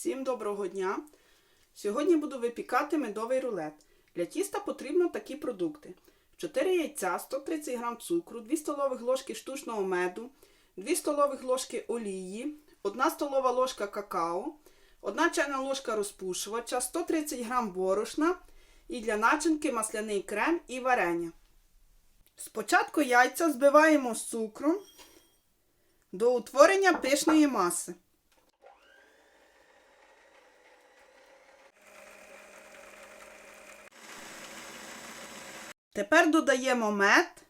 Всім доброго дня! Сьогодні буду випікати медовий рулет. Для тіста потрібно такі продукти: 4 яйця, 130 г цукру, 2 столових ложки штучного меду, 2 столових ложки олії, 1 столова ложка какао, 1 чайна ложка розпушувача, 130 г борошна і для начинки масляний крем і варення. Спочатку яйця збиваємо з цукром до утворення пишної маси. Тепер додаємо мед.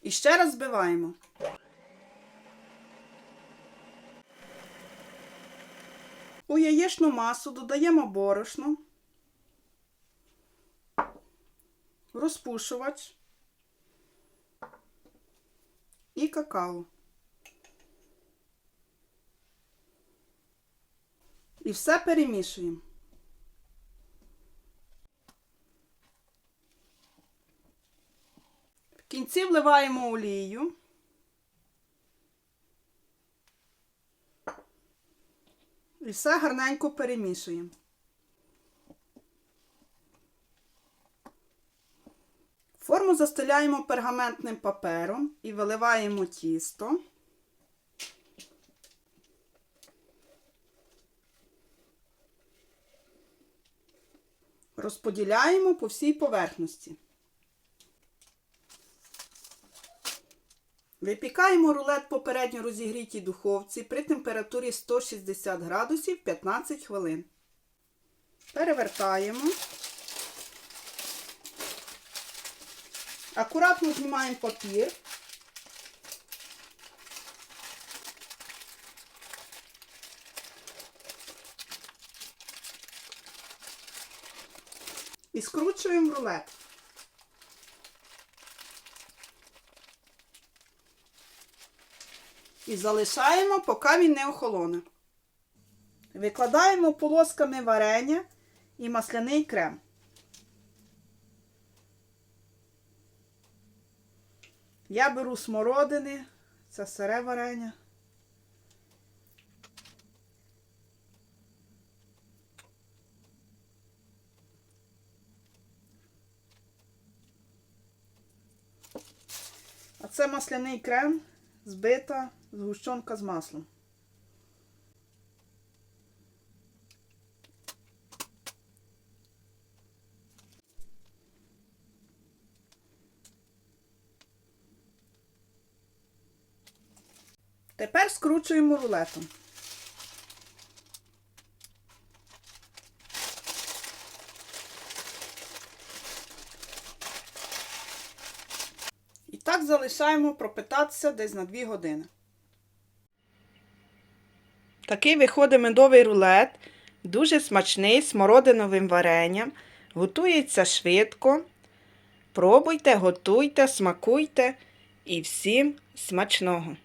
І ще раз збиваємо. У яєчну масу додаємо борошно, розпушувач і какао. І все перемішуємо. В вливаємо олію. І все гарненько перемішуємо. Форму застеляємо пергаментним папером і виливаємо тісто. Розподіляємо по всій поверхності. Випікаємо рулет попередньо розігрітій духовці при температурі 160 градусів 15 хвилин. Перевертаємо. Акуратно знімаємо папір. І скручуємо рулет. І залишаємо, поки він не охолоне. Викладаємо полосками варення і масляний крем. Я беру смородини, це сире варення. А це масляний крем, збита згущенка з маслом. Тепер скручуємо рулетом. І залишаємо пропитатися десь на 2 години. Такий виходить медовий рулет, дуже смачний смородиновим варенням. Готується швидко. Пробуйте, готуйте, смакуйте і всім смачного!